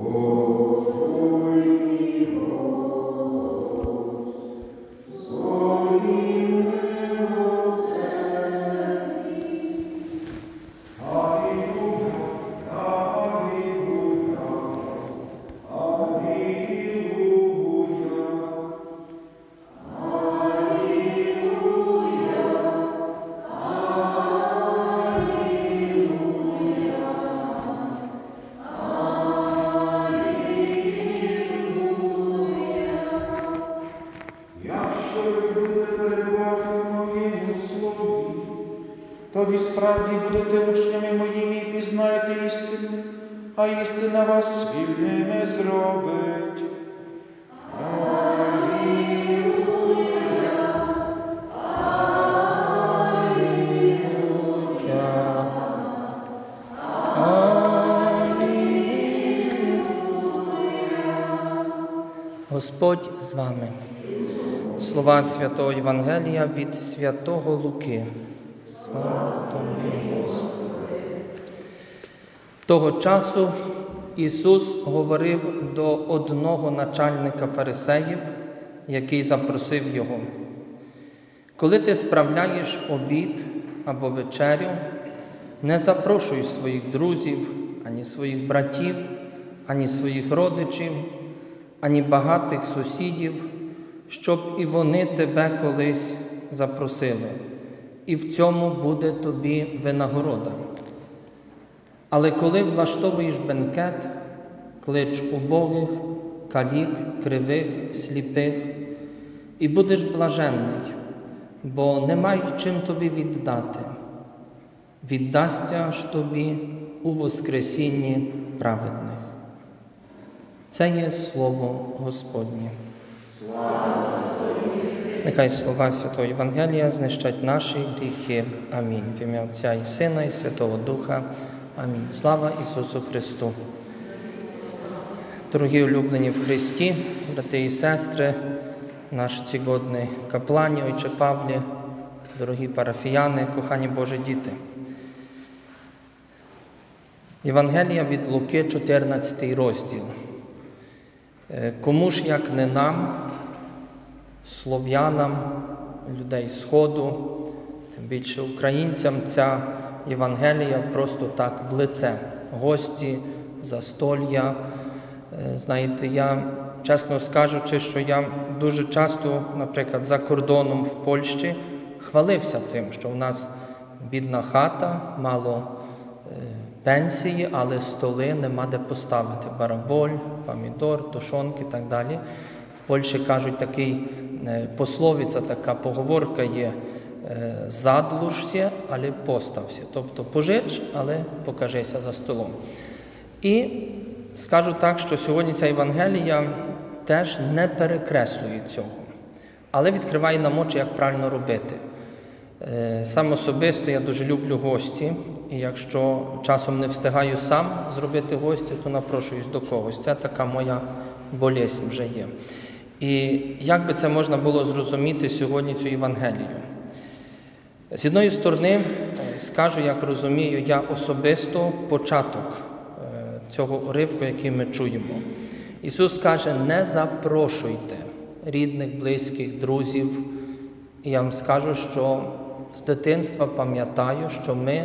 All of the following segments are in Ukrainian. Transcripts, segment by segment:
Якщо тоді справді будете учнями моїми і пізнаєте істину, а істина вас вільними зробить. Господь з вами. Слова Святого Євангелія від Святого Луки. Того часу Ісус говорив до одного начальника фарисеїв, який запросив його. Коли ти справляєш обід або вечерю, не запрошуй своїх друзів, ані своїх братів, ані своїх родичів, ані багатих сусідів, щоб і вони тебе колись запросили, і в цьому буде тобі винагорода. Але коли влаштовуєш бенкет, клич убогих, калік, кривих, сліпих, і будеш блаженний, бо не мають чим тобі віддати. Віддасться ж тобі у Воскресінні праведних. Це є Слово Господнє. Нехай слова Святого Євангелія знищать наші гріхи. Амінь. В ім'я Отця і Сина, і Святого Духа. Амінь. Слава Ісусу Христу. Дорогі улюблені в Христі, брати і сестри, наш цігодний каплані, Отче Павлі, дорогі парафіяни, кохані Божі діти. Євангелія від Луки, 14 розділ. Е, Кому ж як не нам, слов'янам, людей Сходу, тим більше українцям, ця Євангелія просто так в лице. Гості, застолья. Е, Знаєте, я чесно скажучи, що я дуже часто, наприклад, за кордоном в Польщі хвалився цим, що в нас бідна хата, мало е, пенсії, але столи нема де поставити. Бараболь, помідор, тушонки і так далі. В Польщі кажуть такий пословиця, така поговорка є е, задлужся, але постався. Тобто пожич, але покажися за столом. І скажу так, що сьогодні ця Євангелія теж не перекреслює цього, але відкриває нам очі, як правильно робити. Е, Сам особисто я дуже люблю гості, і якщо часом не встигаю сам зробити гості, то напрошуюсь до когось. Це така моя болість вже є. І як би це можна було зрозуміти сьогодні цю Євангелію? З одної сторони, е, скажу, як розумію, я особисто початок е, цього уривку, який ми чуємо. Ісус каже: не запрошуйте рідних, близьких, друзів. І я вам скажу, що з дитинства пам'ятаю, що ми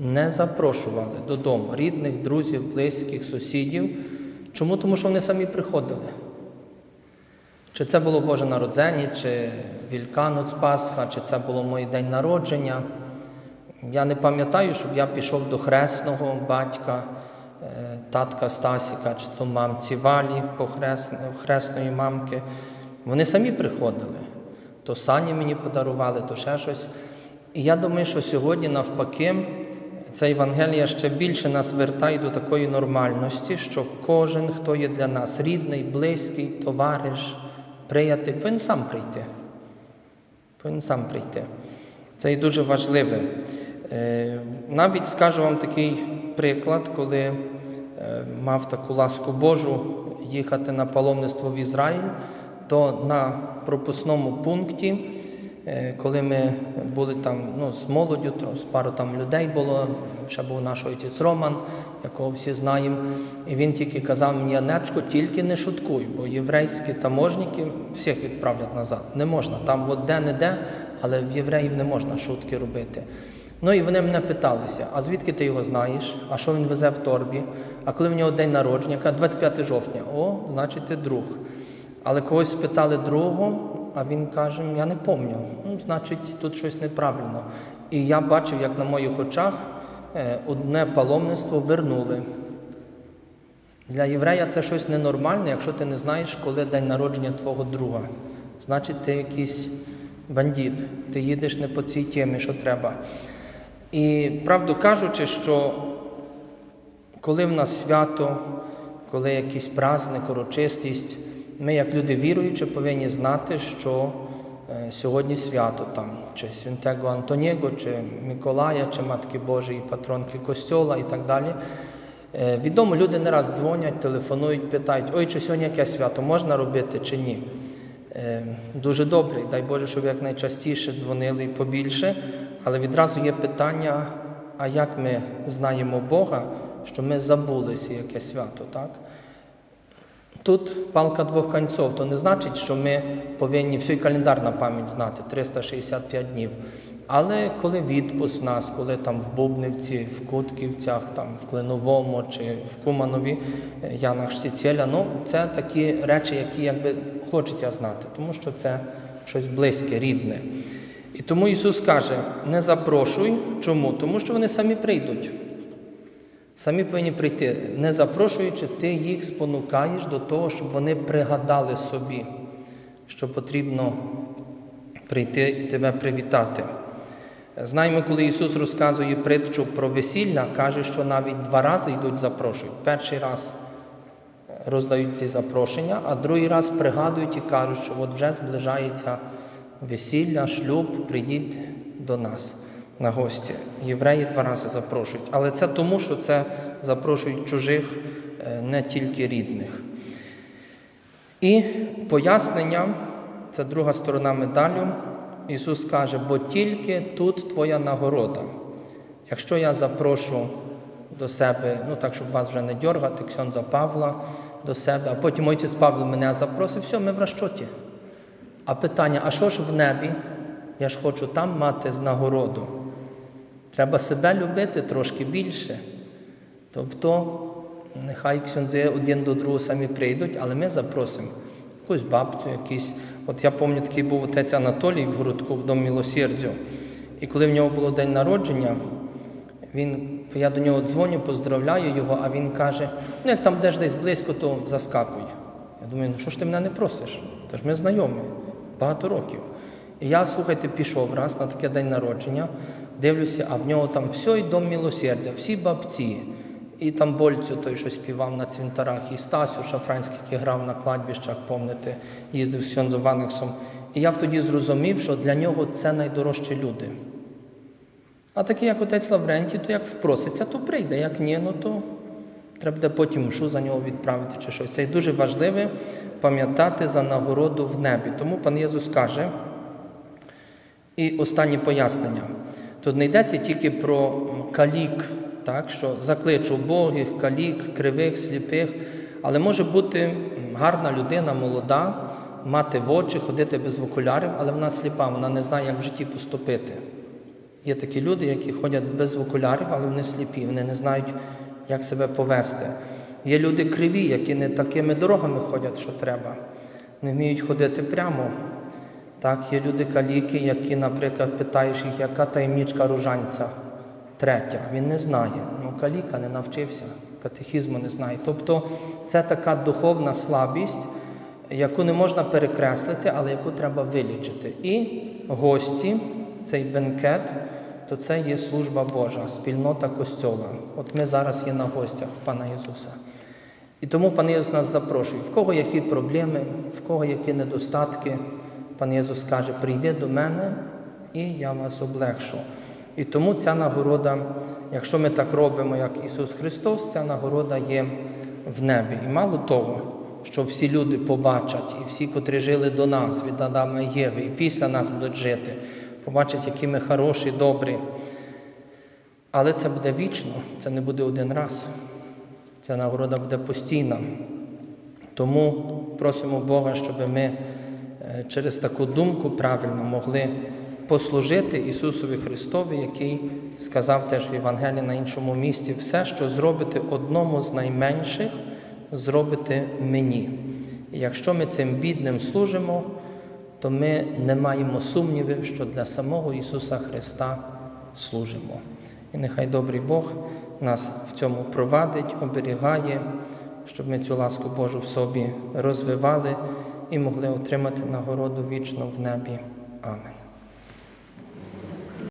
не запрошували додому рідних, друзів, близьких, сусідів. Чому? Тому що вони самі приходили. Чи це було Боже народження, чи Вільканець Пасха, чи це було мій день народження. Я не пам'ятаю, щоб я пішов до хресного батька, е, татка Стасіка, чи то мамці Валі, хресної мамки. Вони самі приходили. То сані мені подарували, то ще щось. І я думаю, що сьогодні, навпаки, ця Євангелія ще більше нас вертає до такої нормальності, що кожен, хто є для нас рідний, близький, товариш, приятель, повинен сам прийти. Повинен сам прийти. Це і дуже важливе. Е, Навіть скажу вам такий приклад, коли е, мав таку ласку Божу їхати на паломництво в Ізраїль, то на пропускному пункті, е, коли ми були там ну, з молоддю, з пару там людей було, ще був наш отець Роман, якого всі знаємо. І він тільки казав мені, Янечко, тільки не шуткуй, бо єврейські таможники всіх відправлять назад. Не можна. Там от де-не-де, але в євреїв не можна шутки робити. Ну і вони мене питалися, а звідки ти його знаєш? А що він везе в торбі? А коли в нього день народження? Я 25 жовтня. О, значить ти друг. Але когось спитали другого, а він каже, я не пам'ятаю. Ну, значить, тут щось неправильно. І я бачив, як на моїх очах одне паломництво вернули. Для єврея це щось ненормальне, якщо ти не знаєш, коли день народження твого друга. Значить, ти якийсь бандит, ти їдеш не по цій темі, що треба. І правду кажучи, що коли в нас свято, коли якийсь праздник, урочистість, ми, як люди віруючі, повинні знати, що е, сьогодні свято там, чи святого Антоніго, чи Миколая, чи Матки Божої, патронки Костьола і так далі. Е, Відомо, люди не раз дзвонять, телефонують, питають, ой, чи сьогодні яке свято можна робити чи ні. Е, Дуже добре, дай Боже, щоб якнайчастіше дзвонили і побільше, але відразу є питання, а як ми знаємо Бога, що ми забулися яке свято, так? Тут палка двох конців, то не значить, що ми повинні всю календар на пам'ять знати 365 днів. Але коли відпуск нас, коли там в Бубнівці, в Кутківцях, там в Клиновому чи в Куманові, е, Янах Штіцеля, ну це такі речі, які якби хочеться знати, тому що це щось близьке, рідне. І тому Ісус каже: не запрошуй. Чому? Тому що вони самі прийдуть. Самі повинні прийти, не запрошуючи, ти їх спонукаєш до того, щоб вони пригадали собі, що потрібно прийти і тебе привітати. Знаємо, коли Ісус розказує притчу про весілля, каже, що навіть два рази йдуть запрошують. Перший раз роздають ці запрошення, а другий раз пригадують і кажуть, що от вже зближається весілля, шлюб, прийдіть до нас на гості. Євреї два рази запрошують. Але це тому, що це запрошують чужих, е, не тільки рідних. І пояснення, це друга сторона медалю. Ісус каже, бо тільки тут твоя нагорода. Якщо я запрошу до себе, ну так, щоб вас вже не дергати, Ксьонза Павла до себе, а потім отець Павло мене запросив, все, ми в розчоті. А питання, а що ж в небі? Я ж хочу там мати з нагороду. Треба себе любити трошки більше. Тобто, нехай ксьонзи один до другого самі прийдуть, але ми запросимо якусь бабцю, якісь. От я пам'ятаю, такий був отець Анатолій в городку в Домі Милосердя. І коли в нього було день народження, він, я до нього дзвоню, поздравляю його, а він каже: ну як там деш десь близько, то заскакуй. Я думаю, ну що ж ти мене не просиш? Тож ми знайомі багато років. І я, слухайте, пішов раз на таке день народження, дивлюся, а в нього там все і дом милосердя, всі бабці. І там Больцю той, що співав на цвинтарах, і Стасю Шафранський, який грав на кладбищах, помните, їздив з Ксьонзом Ваниксом. І я тоді зрозумів, що для нього це найдорожчі люди. А такий, як отець Лаврентій, то як впроситься, то прийде. Як ні, ну то треба буде потім мшу за нього відправити чи щось. Це дуже важливе пам'ятати за нагороду в небі. Тому пан Єсус каже, і останнє пояснення. Тут не йдеться тільки про калік, так, що закличу убогих, калік, кривих, сліпих, але може бути гарна людина, молода, мати в очі, ходити без окулярів, але вона сліпа, вона не знає, як в житті поступити. Є такі люди, які ходять без окулярів, але вони сліпі, вони не знають, як себе повести. Є люди криві, які не такими дорогами ходять, що треба, не вміють ходити прямо. Так, є люди каліки, які, наприклад, питаєш їх, яка таємничка ружанця третя. Він не знає. Ну, каліка не навчився, катехізму не знає. Тобто це така духовна слабість, яку не можна перекреслити, але яку треба вилічити. І гості, цей бенкет, то це є служба Божа, спільнота Костьола. От ми зараз є на гостях Пана Ісуса. І тому пан Ісус нас запрошує, в кого які проблеми, в кого які недостатки. Пан Ісус каже, прийди до мене і я вас облегшу. І тому ця нагорода, якщо ми так робимо, як Ісус Христос, ця нагорода є в небі. І мало того, що всі люди побачать, і всі, котрі жили до нас, від Адама і Єви, і після нас будуть жити, побачать, які ми хороші, добрі. Але це буде вічно, це не буде один раз. Ця нагорода буде постійна. Тому просимо Бога, щоб ми через таку думку правильно могли послужити Ісусові Христові, який сказав теж в Євангелії на іншому місці, все, що зробите одному з найменших, зробите мені. І якщо ми цим бідним служимо, то ми не маємо сумнівів, що для самого Ісуса Христа служимо. І нехай добрий Бог нас в цьому провадить, оберігає, щоб ми цю ласку Божу в собі розвивали і могли отримати нагороду вічно в небі. Амен.